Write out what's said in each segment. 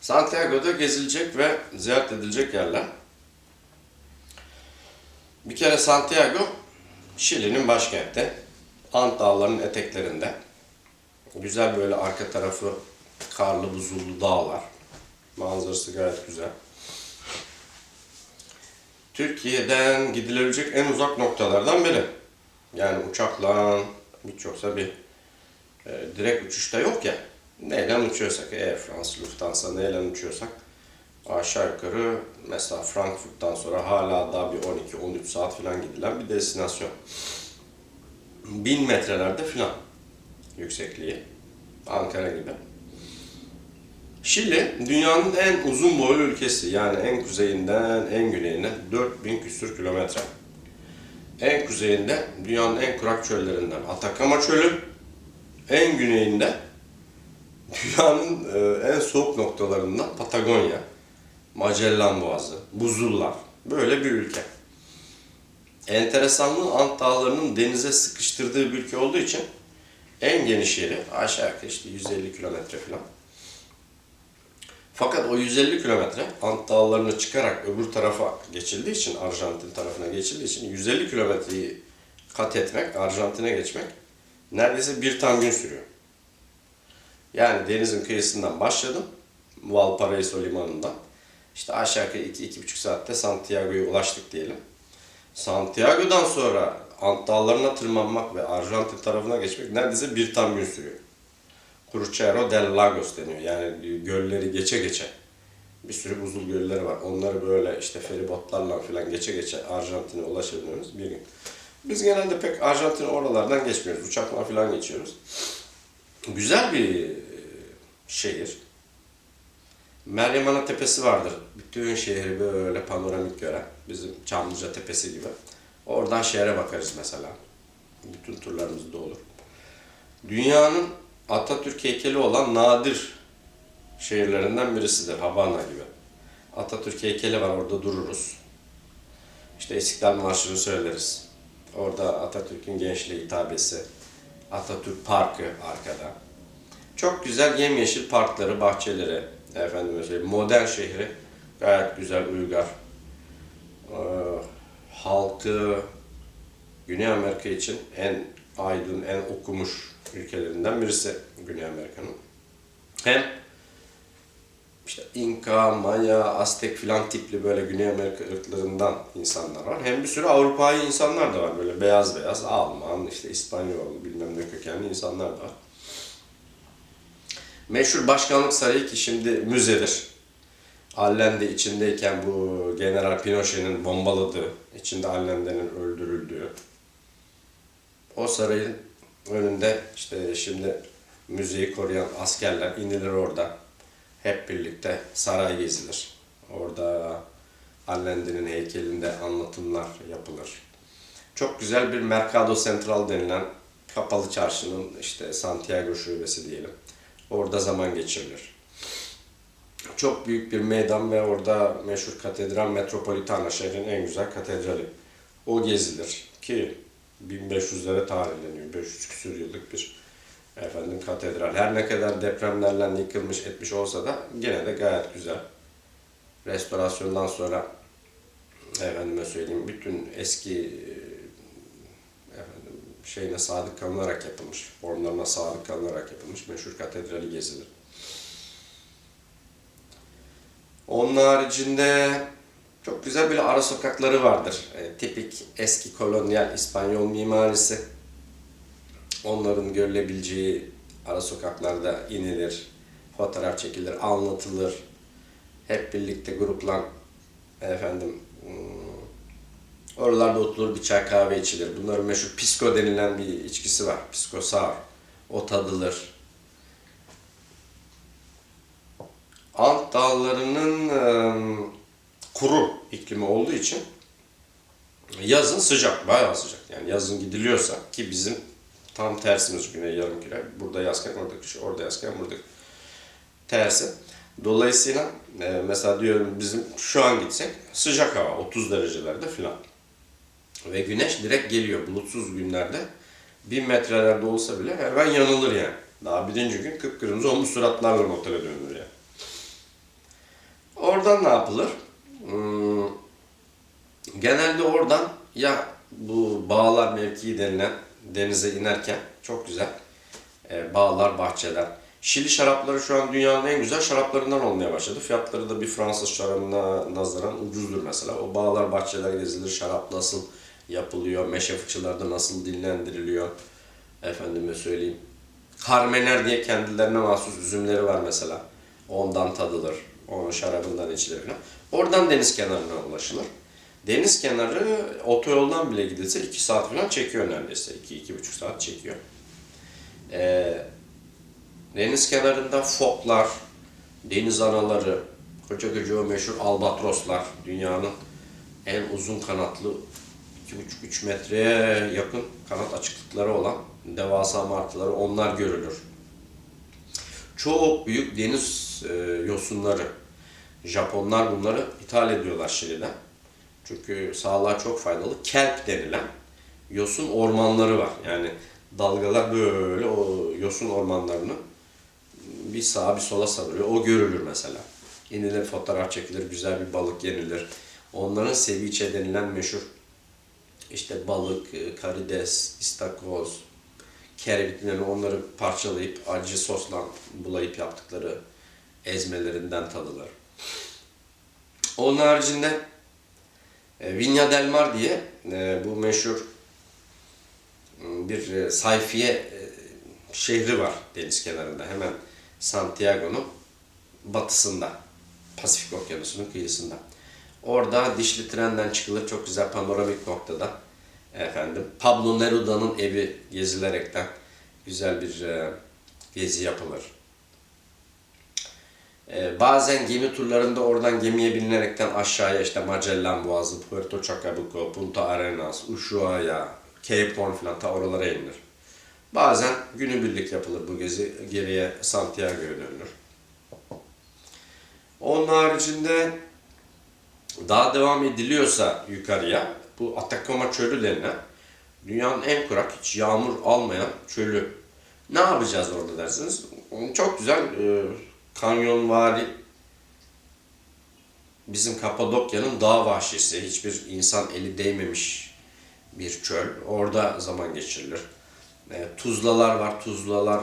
Santiago'da gezilecek ve ziyaret edilecek yerler. Bir kere Santiago, Şili'nin başkenti. Ant Dağları'nın eteklerinde. Güzel böyle arka tarafı karlı buzullu dağlar. Manzarası gayet güzel. Türkiye'den gidilebilecek en uzak noktalardan biri. Yani uçakla hiç yoksa bir e, direkt uçuşta yok ya. Neyle uçuyorsak, Air France, Lufthansa neyle uçuyorsak aşağı yukarı mesela Frankfurt'tan sonra hala daha bir 12-13 saat falan gidilen bir destinasyon. 1000 metrelerde falan yüksekliği. Ankara gibi. Şili dünyanın en uzun boylu ülkesi. Yani en kuzeyinden en güneyine 4000 küsür kilometre. En kuzeyinde dünyanın en kurak çöllerinden Atakama Çölü. En güneyinde dünyanın e, en soğuk noktalarından Patagonya. Magellan Boğazı, buzullar. Böyle bir ülke. Enteresanlığı Ant Dağları'nın denize sıkıştırdığı bir ülke olduğu için en geniş yeri aşağı yukarı işte 150 kilometre falan. Fakat o 150 kilometre Ant Dağları'nı çıkarak öbür tarafa geçildiği için, Arjantin tarafına geçildiği için 150 kilometreyi kat etmek, Arjantin'e geçmek neredeyse bir tam gün sürüyor. Yani denizin kıyısından başladım, Valparaiso limanından. İşte aşağı yukarı 2-2,5 saatte Santiago'ya ulaştık diyelim. Santiago'dan sonra Ant Dağları'na tırmanmak ve Arjantin tarafına geçmek neredeyse bir tam gün sürüyor. Crucero del Lagos deniyor. Yani gölleri geçe geçe. Bir sürü buzul gölleri var. Onları böyle işte feribotlarla falan geçe geçe Arjantin'e ulaşabiliyoruz bir gün. Biz genelde pek Arjantin oralardan geçmiyoruz. Uçakla falan geçiyoruz. Güzel bir e, şehir. Meryem Ana Tepesi vardır. Bütün şehri böyle panoramik gören. Bizim Çamlıca Tepesi gibi. Oradan şehre bakarız mesela. Bütün turlarımızda olur. Dünyanın Atatürk heykeli olan nadir şehirlerinden birisidir. Havana gibi. Atatürk heykeli var orada dururuz. İşte İstiklal Marşı'nı söyleriz. Orada Atatürk'ün gençliğe hitabesi. Atatürk Parkı arkada. Çok güzel yemyeşil parkları, bahçeleri. Efendim söyleyeyim, modern şehri gayet güzel, uygar. Ee, halkı Güney Amerika için en aydın, en okumuş ülkelerinden birisi Güney Amerika'nın. Hem işte İnka, Maya, Aztek filan tipli böyle Güney Amerika ırklarından insanlar var. Hem bir sürü Avrupa'yı insanlar da var böyle beyaz beyaz Alman, işte İspanyol, bilmem ne kökenli insanlar da var. Meşhur başkanlık sarayı ki şimdi müzedir. Allende içindeyken bu General Pinochet'in bombaladığı, içinde Allende'nin öldürüldüğü o sarayın önünde işte şimdi müzeyi koruyan askerler inilir orada. Hep birlikte saray gezilir. Orada Allende'nin heykelinde anlatımlar yapılır. Çok güzel bir Mercado Central denilen kapalı çarşının işte Santiago şubesi diyelim. Orada zaman geçirilir. Çok büyük bir meydan ve orada meşhur katedral Metropolitana şehrin en güzel katedrali. O gezilir ki 1500'lere tarihleniyor. 500 küsur yıllık bir efendim katedral. Her ne kadar depremlerle yıkılmış etmiş olsa da gene de gayet güzel. Restorasyondan sonra efendime söyleyeyim bütün eski efendim şeyine sadık kalınarak yapılmış, formlarına sadık kalınarak yapılmış meşhur katedrali gezilir. Onun haricinde çok güzel bir ara sokakları vardır. E, tipik eski kolonyal İspanyol mimarisi. Onların görülebileceği ara sokaklarda inilir, fotoğraf çekilir, anlatılır. Hep birlikte grupla efendim hmm, oralarda oturulur bir çay kahve içilir. Bunların meşhur pisco denilen bir içkisi var. Pisco sour. O tadılır. Ant dağlarının ım, kuru iklimi olduğu için yazın sıcak, bayağı sıcak. Yani yazın gidiliyorsa ki bizim tam tersimiz güney yarımküre. Burada yazken orada kış, orada yazken burada tersi. Dolayısıyla e, mesela diyorum bizim şu an gitsek sıcak hava 30 derecelerde filan. Ve güneş direkt geliyor bulutsuz günlerde. Bin metrelerde olsa bile hemen yanılır yani. Daha birinci gün kıpkırmızı olmuş suratlarla otele dönülür yani. oradan ne yapılır? Hmm, genelde oradan ya bu bağlar mevkii denilen denize inerken çok güzel e, bağlar, bahçeler. Şili şarapları şu an dünyanın en güzel şaraplarından olmaya başladı. Fiyatları da bir Fransız şarabına nazaran ucuzdur mesela. O bağlar, bahçeler gezilir, şarap nasıl yapılıyor, meşe fıçılarda nasıl dinlendiriliyor. Efendime söyleyeyim. Carmener diye kendilerine mahsus üzümleri var mesela. Ondan tadılır. Onun şarabından içilir. Oradan deniz kenarına ulaşılır. Deniz kenarı otoyoldan bile gidilse 2 saat falan çekiyor neredeyse. 2-2,5 saat çekiyor. Ee, deniz kenarında foklar, deniz anaları, koca koca o meşhur albatroslar, dünyanın en uzun kanatlı 2,5-3 metreye yakın kanat açıklıkları olan devasa martıları onlar görülür. Çok büyük deniz e, yosunları. Japonlar bunları ithal ediyorlar Şili'den. Çünkü sağlığa çok faydalı. Kelp denilen yosun ormanları var. Yani dalgalar böyle o yosun ormanlarını bir sağa bir sola savuruyor. O görülür mesela. İnilir fotoğraf çekilir, güzel bir balık yenilir. Onların ceviche denilen meşhur işte balık, e, karides, istakoz, kerevitlerini onları parçalayıp acı sosla bulayıp yaptıkları ezmelerinden tadılır. Onun haricinde e, Viña del Mar diye e, bu meşhur bir e, sayfiye e, şehri var deniz kenarında. Hemen Santiago'nun batısında. Pasifik Okyanusu'nun kıyısında. Orada dişli trenden çıkılır çok güzel panoramik noktada. Efendim Pablo Neruda'nın evi gezilerekten güzel bir e, gezi yapılır. E, bazen gemi turlarında oradan gemiye binilerekten aşağıya işte Magellan Boğazı, Puerto Chacabuco, Punta Arenas, Ushuaia, Cape Horn falan ta oralara inilir. Bazen günübirlik yapılır bu gezi. Geriye Santiago'ya dönülür. Onun haricinde daha devam ediliyorsa yukarıya bu Atacama çölü denilen dünyanın en kurak hiç yağmur almayan çölü. Ne yapacağız orada dersiniz? Çok güzel e, kanyonvari bizim Kapadokya'nın dağ vahşisi. Hiçbir insan eli değmemiş bir çöl. Orada zaman geçirilir. E, tuzlalar var. Tuzlalar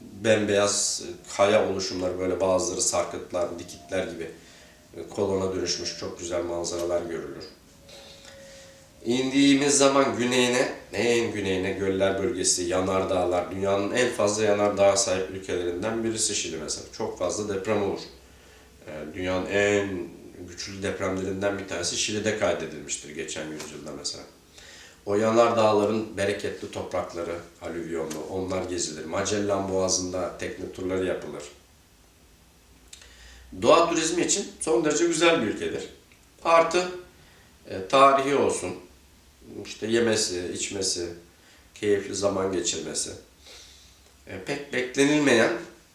bembeyaz e, kaya oluşumları böyle bazıları sarkıtlar, dikitler gibi e, kolona dönüşmüş çok güzel manzaralar görülür. İndiğimiz zaman güneyine, en güneyine göller bölgesi, yanardağlar, dünyanın en fazla yanardağa sahip ülkelerinden birisi Şili mesela. Çok fazla deprem olur. Ee, Dünyanın en güçlü depremlerinden bir tanesi Şili'de kaydedilmiştir geçen yüzyılda mesela. O yanardağların bereketli toprakları, alüvyonlu, onlar gezilir. Magellan Boğazı'nda tekne turları yapılır. Doğa turizmi için son derece güzel bir ülkedir. Artı e, tarihi olsun, işte yemesi, içmesi, keyifli zaman geçirmesi. E, pek beklenilmeyen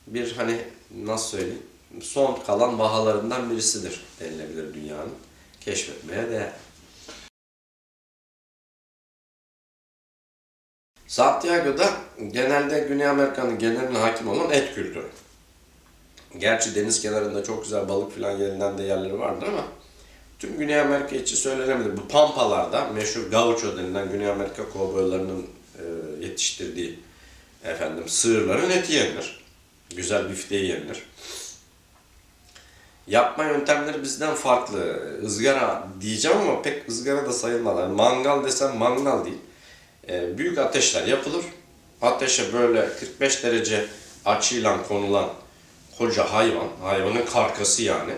bir hani nasıl söyleyeyim son kalan vahalarından birisidir denilebilir dünyanın. Keşfetmeye değer. Santiago'da genelde Güney Amerika'nın geneline hakim olan et kültürü. Gerçi deniz kenarında çok güzel balık filan yerinden de yerleri vardır ama tüm Güney Amerika için söylenebilir. Bu pampalarda meşhur gaucho denilen Güney Amerika kovboylarının e, yetiştirdiği efendim sığırların eti yenilir. Güzel bifteği yenilir. Yapma yöntemleri bizden farklı. Izgara diyeceğim ama pek ızgara da sayılmaz. Yani mangal desem mangal değil. E, büyük ateşler yapılır. Ateşe böyle 45 derece açıyla konulan koca hayvan, hayvanın karkası yani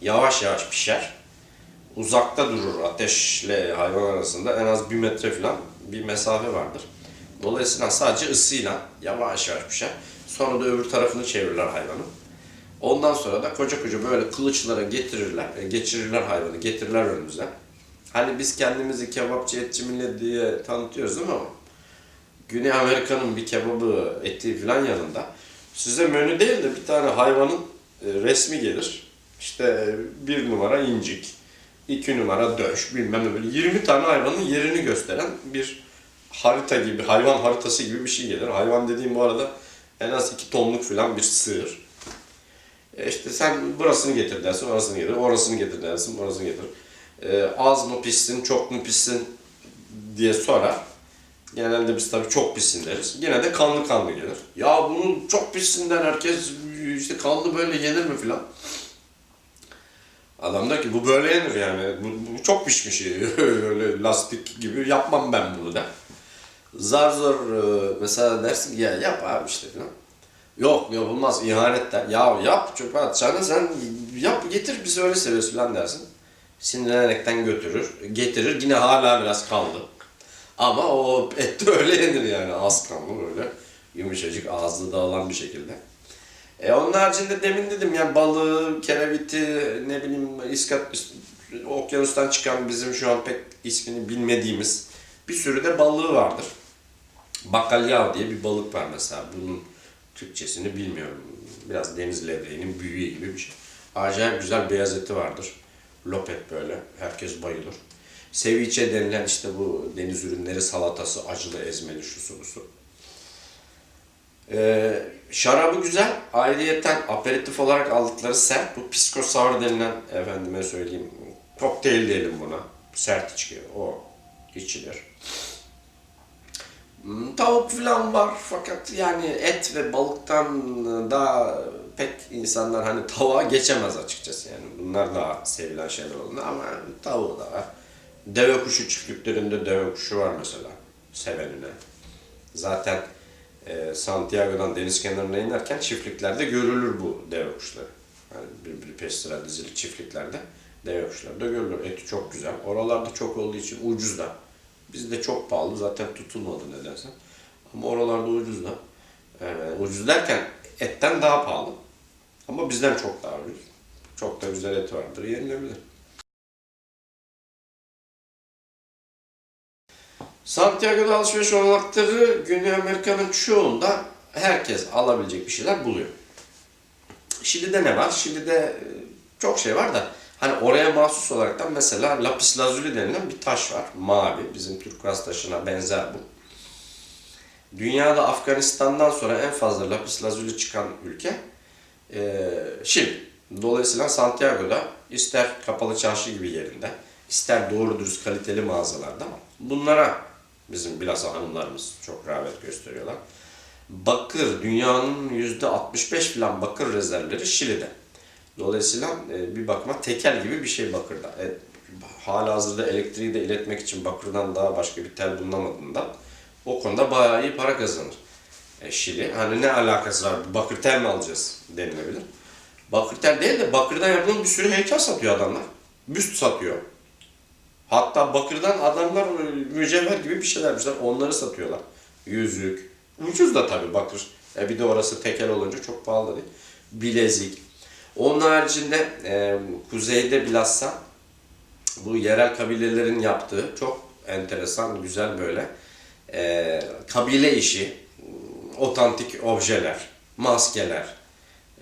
yavaş yavaş pişer. Uzakta durur ateşle hayvan arasında en az bir metre falan bir mesafe vardır. Dolayısıyla sadece ısıyla yavaş yavaş pişer. Sonra da öbür tarafını çevirirler hayvanın. Ondan sonra da koca koca böyle kılıçlara getirirler, e, geçirirler hayvanı, getirirler önümüze. Hani biz kendimizi kebapçı etçi millet diye tanıtıyoruz ama Güney Amerika'nın bir kebabı eti falan yanında size menü değil de bir tane hayvanın e, resmi gelir. İşte e, bir numara incik, iki numara döş, bilmem ne böyle 20 tane hayvanın yerini gösteren bir harita gibi, hayvan haritası gibi bir şey gelir. Hayvan dediğim bu arada en az 2 tonluk falan bir sığır. E işte sen burasını getir dersin, orasını getir, orasını getir dersin, orasını getir. E, az mı pissin, çok mu pissin diye sorar. Genelde biz tabii çok pissin deriz. Yine de kanlı kanlı gelir. Ya bunun çok pissinden herkes işte kanlı böyle yenir mi filan. Adam der ki bu böyle yenir yani. Bu, bu çok pişmiş. Öyle lastik gibi yapmam ben bunu der. Zar zor e, mesela dersin ya yap abi işte filan. Yok yapılmaz ihanet der. Ya yap çöpe atacağını sen yap getir biz öyle seviyoruz filan dersin. Sinirlenerekten götürür. Getirir yine hala biraz kanlı. Ama o et de öyle yenir yani az kanlı böyle. Yumuşacık ağızda dağılan bir şekilde. E onun haricinde demin dedim ya balığı, kereviti, ne bileyim iskat, okyanustan çıkan bizim şu an pek ismini bilmediğimiz bir sürü de balığı vardır. Bakalyav diye bir balık var mesela. Bunun Türkçesini bilmiyorum. Biraz deniz levreğinin büyüğü gibi bir şey. Acayip güzel beyaz eti vardır. Lopet böyle. Herkes bayılır. Ceviche denilen işte bu deniz ürünleri salatası, acılı ezmeli şusu busu. Ee, şarabı güzel. Ayrıyeten aperatif olarak aldıkları sert. Bu pisco sour denilen efendime söyleyeyim. Kokteyl diyelim buna. Sert içki. O içilir. Hmm, Tavuk falan var fakat yani et ve balıktan daha pek insanlar hani tavuğa geçemez açıkçası yani bunlar daha sevilen şeyler oldu ama tavuğu da var. Deve kuşu çiftliklerinde deve kuşu var mesela sevenine. Zaten e, Santiago'dan deniz kenarına inerken çiftliklerde görülür bu deve kuşları. Yani bir, bir pestil dizili çiftliklerde deve kuşları da görülür. Eti çok güzel. Oralarda çok olduğu için ucuz da. Bizde çok pahalı zaten tutulmadı nedense. Ama oralarda ucuz da. Ee, ucuz derken etten daha pahalı. Ama bizden çok daha ucuz. Çok da güzel et vardır. Yenilebilir. Santiago'da alışveriş olanakları Güney Amerika'nın çoğunda herkes alabilecek bir şeyler buluyor. Şili'de ne var? Şili'de e, çok şey var da hani oraya mahsus olarak da mesela lapis lazuli denilen bir taş var. Mavi. Bizim turkuaz taşına benzer bu. Dünyada Afganistan'dan sonra en fazla lapis lazuli çıkan ülke e, Şili. Dolayısıyla Santiago'da ister kapalı çarşı gibi yerinde, ister doğru dürüst kaliteli mağazalarda bunlara bizim bilhassa hanımlarımız çok rağbet gösteriyorlar. Bakır, dünyanın %65 falan bakır rezervleri Şili'de. Dolayısıyla e, bir bakıma tekel gibi bir şey bakırda. E, hala hazırda elektriği de iletmek için bakırdan daha başka bir tel bulunamadığından o konuda bayağı iyi para kazanır. E, Şili. Hani ne alakası var? Bakır tel mi alacağız denilebilir. Bakır tel değil de bakırdan yapılan bir sürü heykel satıyor adamlar. Büst satıyor. Hatta bakırdan adamlar e, mücevher gibi bir şeyler yapmışlar. Onları satıyorlar. Yüzük. Ucuz da tabii bakır. E bir de orası tekel olunca çok pahalı değil. Bilezik. Onun haricinde e, kuzeyde bilhassa bu yerel kabilelerin yaptığı çok enteresan, güzel böyle e, kabile işi, otantik objeler, maskeler,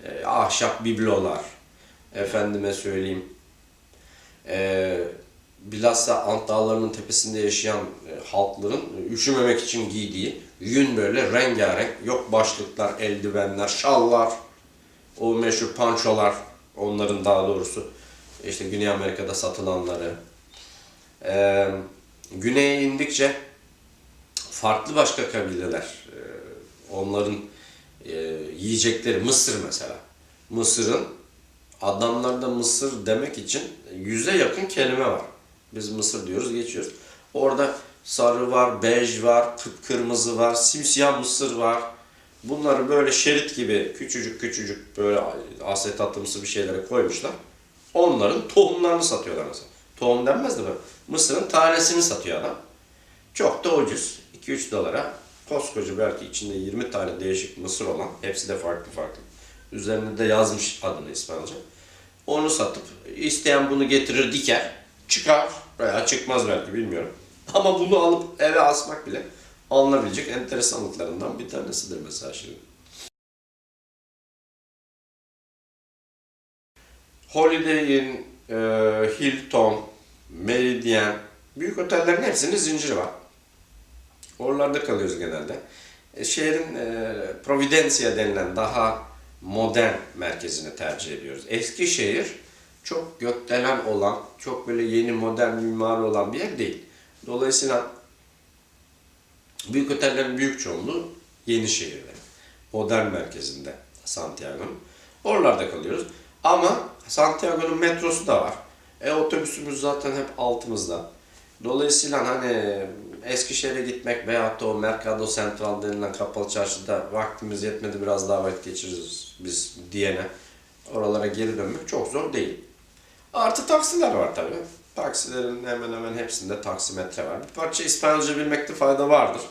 e, ahşap biblolar, efendime söyleyeyim, e, bilhassa Ant Dağları'nın tepesinde yaşayan e, halkların üşümemek için giydiği yün böyle rengarenk, yok başlıklar, eldivenler, şallar, o meşhur pançolar, onların daha doğrusu işte Güney Amerika'da satılanları. E, güneye indikçe farklı başka kabileler, e, onların e, yiyecekleri, Mısır mesela. Mısır'ın adamlarda Mısır demek için yüze yakın kelime var. Biz Mısır diyoruz, geçiyoruz. Orada sarı var, bej var, kıpkırmızı var, simsiyah mısır var. Bunları böyle şerit gibi küçücük küçücük böyle asetatımsı bir şeylere koymuşlar. Onların tohumlarını satıyorlar mesela. Tohum denmez de böyle. Mısırın tanesini satıyor adam. Çok da ucuz. 2-3 dolara koskoca belki içinde 20 tane değişik mısır olan, hepsi de farklı farklı. Üzerinde de yazmış adını İspanyolca. Onu satıp isteyen bunu getirir diker, çıkar veya çıkmaz belki bilmiyorum. Ama bunu alıp eve asmak bile alınabilecek enteresanlıklarından bir tanesidir mesela şimdi. Holiday Inn, e, Hilton, Meridian, büyük otellerin hepsinin zinciri var. Oralarda kalıyoruz genelde. E, şehrin e, Providencia denilen daha modern merkezini tercih ediyoruz. Eskişehir çok gökdelen olan, çok böyle yeni modern mimari olan bir yer değil. Dolayısıyla büyük otellerin büyük çoğunluğu Yenişehir'de. Modern merkezinde Santiago'nun. Oralarda kalıyoruz. Ama Santiago'nun metrosu da var. E otobüsümüz zaten hep altımızda. Dolayısıyla hani Eskişehir'e gitmek veyahut da o Mercado Central denilen kapalı çarşıda vaktimiz yetmedi biraz daha vakit geçiririz biz diyene oralara geri dönmek çok zor değil. Artı taksiler var tabii. Taksilerin hemen hemen hepsinde taksimetre var. Bir parça İspanyolca bilmekte fayda vardır.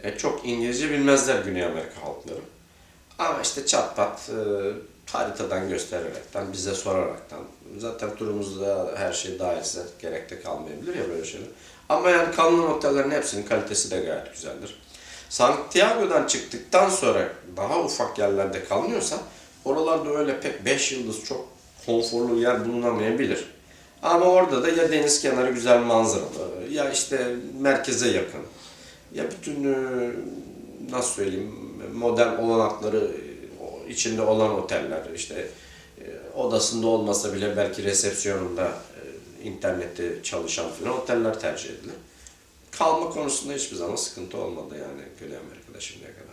E, çok İngilizce bilmezler Güney Amerika halkları. Ama işte çat pat e, haritadan göstererekten, bize soraraktan, zaten turumuzda her şey dahilse gerek de kalmayabilir ya böyle şeyler. Ama yani kalınan otellerin hepsinin kalitesi de gayet güzeldir. Santiago'dan çıktıktan sonra daha ufak yerlerde kalınıyorsa oralarda öyle pek 5 yıldız çok konforlu yer bulunamayabilir. Ama orada da ya deniz kenarı güzel manzaralı ya işte merkeze yakın ya bütün e, nasıl söyleyeyim modern olanakları içinde olan oteller işte e, odasında olmasa bile belki resepsiyonunda e, internette çalışan falan oteller tercih edilir. Kalma konusunda hiçbir zaman sıkıntı olmadı yani Güney Amerika'da şimdiye kadar.